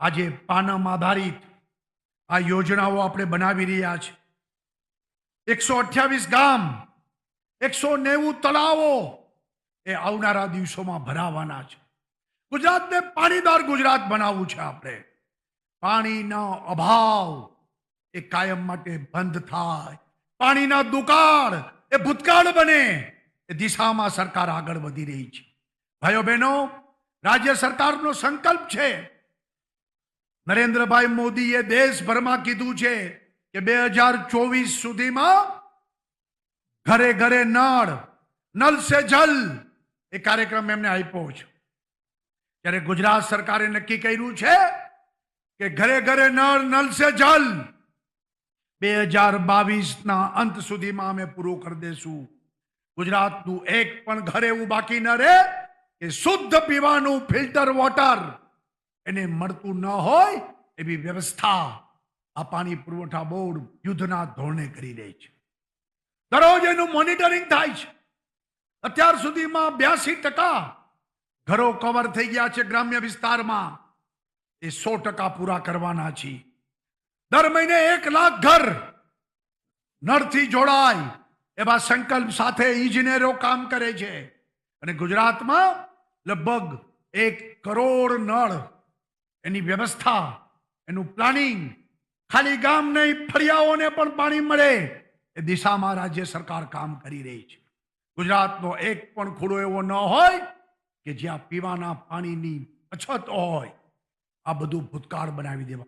આજે પાનમ આધારિત આ યોજનાઓ આપણે બનાવી રહ્યા છે. એકસો અઠ્યાવીસ ગામ, એકસો નેવું તળાવો એ આવનારા દિવસોમાં ભરાવાના છે. ગુજરાતને પાણીદાર ગુજરાત બનાવવું છે આપણે. પાણીનો અભાવ એ કાયમ માટે બંધ થાય. પાણીના દુકાળ એ ભૂતકાળ બને એ દિશામાં સરકાર આગળ વધી રહી છે. ભાઈઓ બહેનો, રાજ્ય સરકારનો સંકલ્પ છે નરેન્દ્રભાઈ મોદીએ દેશભરમાં કીધું છે કે બે હજાર ચોવીસ સુધીમાં ઘરે ઘરે નળ નલ સે જલ એ કાર્યક્રમ એમને આપ્યો છે. ત્યારે ગુજરાત સરકારે નક્કી કર્યું છે કે ઘરે ઘરે નળ નલ સે જલ બે હજાર બાવીસના અંત સુધીમાં અમે પૂરું કરી દેશું. ગુજરાતનું એક પણ ઘરે એવું બાકી ન રહે કે શુદ્ધ પીવાનું ફિલ્ટર વોટર એને મળતું ન હોય એવી વ્યવસ્થા આ પાણી પુરવઠા બોર્ડ યુદ્ધના ધોરણે કરી રહી છે. દરરોજ એનું મોનિટરિંગ થાય છે. અત્યાર સુધીમાં બ્યાસી ટકા ઘરો કવર થઈ ગયા છે ગ્રામ્ય વિસ્તારમાં. એ સો ટકા પૂરા કરવાના છે. દર મહિને એક લાખ ઘર નળથી જોડાય એવા સંકલ્પ સાથે ઇજનેરો કામ કરે છે. અને ગુજરાતમાં લગભગ એક કરોડ નળ એની વ્યવસ્થા, એનું પ્લાનિંગ ખાલી ગામ નહીં, ફળિયાઓને પણ પાણી મળે. એ દિશામાં રાજ્ય સરકાર કામ કરી રહી છે. ગુજરાતનો એક પણ ખૂડો એવો ન હોય કે જ્યાં પીવાના પાણીની અછત હોય. આ બધું ભૂતકાળ બનાવી દેવા.